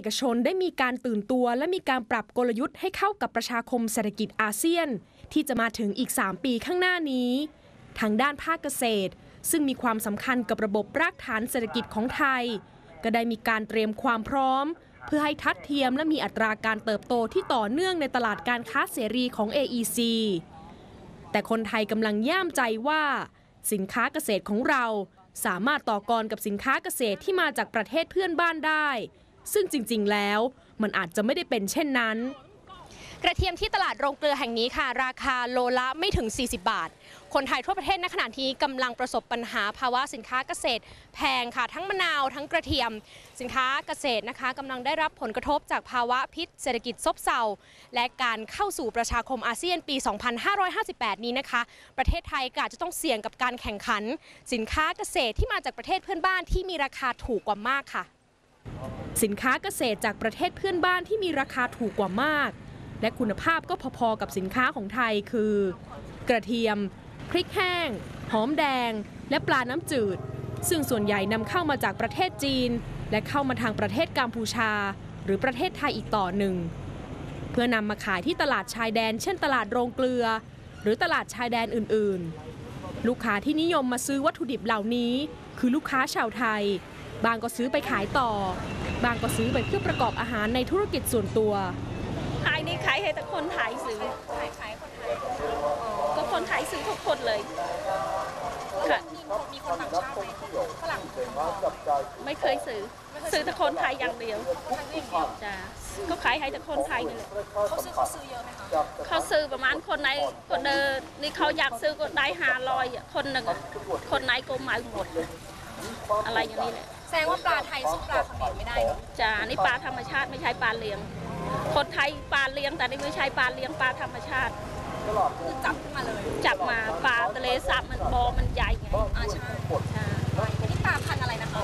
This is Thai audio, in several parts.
เอกชนได้มีการตื่นตัว และมีการปรับกลยุทธ์ให้เข้ากับประชาคมเศรษฐกิจอาเซียน ที่จะมาถึงอีก 3 ปีข้างหน้านี้ ทางด้านภาคเกษตร ซึ่งมีความสำคัญกับระบบรากฐานเศรษฐกิจของไทย ก็ได้มีการเตรียมความพร้อม เพื่อให้ทัดเทียมและมีอัตราการเติบโตที่ต่อเนื่องในตลาดการค้าเสรีของ AEC แต่คนไทยกำลังย่ามใจว่า สินค้าเกษตรของเราสามารถต่อกรกับสินค้าเกษตรที่มาจากประเทศเพื่อนบ้านได้ ซึ่งจริง ๆ แล้ว มันอาจจะไม่ได้เป็นเช่นนั้น กระเทียมที่ตลาดโรงเกลือแห่งนี้ค่ะ ราคาโลละไม่ถึง 40 บาท คนไทยทั่วประเทศณขณะนี้กำลังประสบปัญหาภาวะสินค้าเกษตร แพงค่ะ ทั้งมะนาวทั้งกระเทียม สินค้าเกษตรนะคะกำลังได้รับผลกระทบจากภาวะพิษ เศรษฐกิจซบเซาและการเข้าสู่ประชาคมอาเซียนปี 2558 นี้นะคะ ประเทศไทยก็อาจจะต้องเสี่ยงกับการแข่งขัน สินค้าเกษตรที่มาจากประเทศเพื่อนบ้านที่มีราคาถูกกว่ามากค่ะ สินค้าเกษตรจากประเทศเพื่อนบ้านที่มีราคาถูกกว่ามาก และคุณภาพก็พอๆกับสินค้าของไทยคือ กระเทียม พริกแห้ง หอมแดง และปลาน้ำจืด ซึ่งส่วนใหญ่นำเข้ามาจากประเทศจีน และเข้ามาทางประเทศกัมพูชา หรือประเทศไทยอีกต่อหนึ่ง เพื่อนำมาขายที่ตลาดชายแดน เช่นตลาดโรงเกลือ หรือตลาดชายแดนอื่นๆ ลูกค้าที่นิยมมาซื้อวัตถุดิบเหล่านี้ คือลูกค้าชาวไทย บางก็ซื้อไปขายต่อ บางก็ซื้อไปเพื่อประกอบอาหารในธุรกิจส่วนตัวขายนี่ขายให้แต่คนไทยซื้อขายขายคนไทยก็คนไทยซื้อทุกคนเลยค่ะมีคนต่างชาติไหมฝรั่งไม่เคยซื้อ ซื้อแต่คนไทยอย่างเดียวจ้ะก็ขายให้แต่คนไทยนี่แหละเขาซื้อเขาซื้อเยอะไหมคะเขาซื้อประมาณคนไหนก็เดินนี่เขาอยากซื้อก็ได้ห้าร้อยคนหนึ่งอะคนไหนก็เหมาหมด อะไรอย่างนี้แหละ แสดงว่าปลาไทยสู้ปลาเขมรไม่ได้เนอะจ้ะนี่ปลาธรรมชาติไม่ใช่ปลาเลี้ยง คนไทยปลาเลี้ยงแต่นี่ไม่ใช่ปลาเลี้ยงปลาธรรมชาติ คือจับขึ้นมาเลยจับมาปลาทะเลสาบมันบอมันใหญ่ไงอ่าใช่ใช่อันนี้ปลาพันธุ์อะไรนะคะ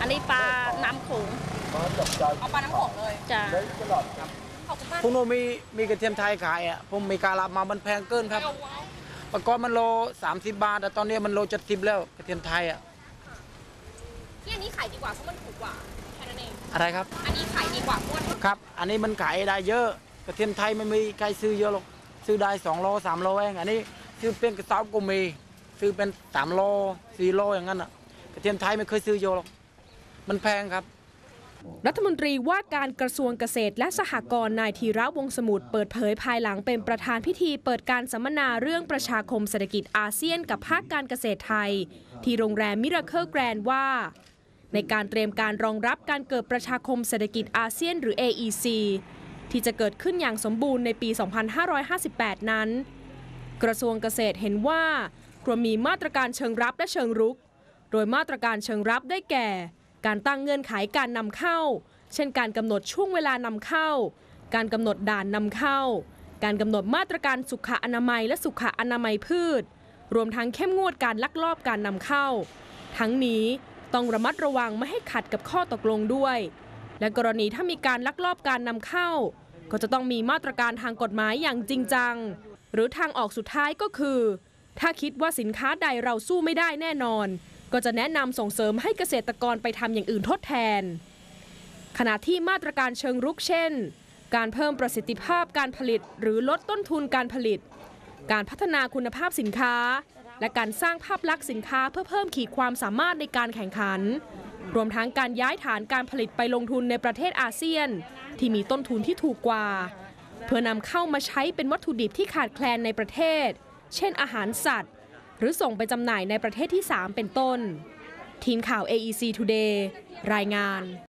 อันนี้ปลาน้ำโขงเอาปลาน้ำโขงเลยจ้ะขอบคุณมากพวกหนูมีมีกระเทียมไทยขายอะผมมีการรับมามันแพงเกินครับเมื่อก่อนมันโล 30 บาทแต่ตอนนี้มันโล70แล้วกระเทียมไทยอะ ที่อันนี้ขายดีกว่าเพราะมันถูกกว่าแค่นั้นเองอะไรครับ อันนี้ขายดีกว่าเพราะว่าครับ อันนี้มันขายได้เยอะ กระเทียมไทยไม่มีใครซื้อเยอะหรอก ซื้อได้2โล3โลเอง อันนี้ซื้อเป็นกระสอบก็มี ซื้อเป็น3โล4โลอย่างนั้นอะ กระเทียมไทยไม่เคยซื้อเยอะหรอก มันแพงครับรัฐมนตรีว่าการกระทรวงเกษตรและสหกรณ์นายธีระวงศ์สมุทรเปิดเผยภายหลังเป็นประธานพิธีเปิดการสัมมนาเรื่องประชาคมเศรษฐกิจอาเซียนกับภาคการเกษตรไทย ที่โรงแรมมิราเคิลแกรนว่า ในการเตรียมการรองรับการเกิดประชาคมเศรษฐกิจอาเซียนหรือ AEC ที่จะเกิดขึ้นอย่างสมบูรณ์ในปี 2558 นั้น กระทรวงเกษตรเห็นว่าควรมีมาตรการเชิงรับและเชิงรุก โดยมาตรการเชิงรับได้แก่ การตั้งเงื่อนไขการนำเข้า เช่นการกำหนดช่วงเวลานำเข้า การกำหนดด่านนำเข้า การกำหนดมาตรการสุขอนามัยและสุขอนามัยพืช รวมทั้งเข้มงวดการลักลอบการนำเข้า ทั้งนี้ ต้องระมัดระวังไม่ให้ขัดกับข้อตกลงด้วย และกรณีถ้ามีการลักลอบการนำเข้า ก็จะต้องมีมาตรการทางกฎหมายอย่างจริงจัง หรือทางออกสุดท้ายก็คือ ถ้าคิดว่าสินค้าใดเราสู้ไม่ได้แน่นอน ก็จะแนะนำส่งเสริมให้เกษตรกรไปทำอย่างอื่นทดแทน ขณะที่มาตรการเชิงรุกเช่น การเพิ่มประสิทธิภาพการผลิต หรือลดต้นทุนการผลิต การพัฒนาคุณภาพสินค้า และการสร้างภาพลักษณ์สินค้าเพื่อเพิ่มขีดความสามารถในการแข่งขัน รวมทั้งการย้ายฐานการผลิตไปลงทุนในประเทศอาเซียน ที่มีต้นทุนที่ถูกกว่า เพื่อนำเข้ามาใช้เป็นวัตถุดิบที่ขาดแคลนในประเทศ เช่น อาหารสัตว์ หรือส่งไปจำหน่ายในประเทศที่ 3 เป็นต้น ทีมข่าว AEC Today รายงาน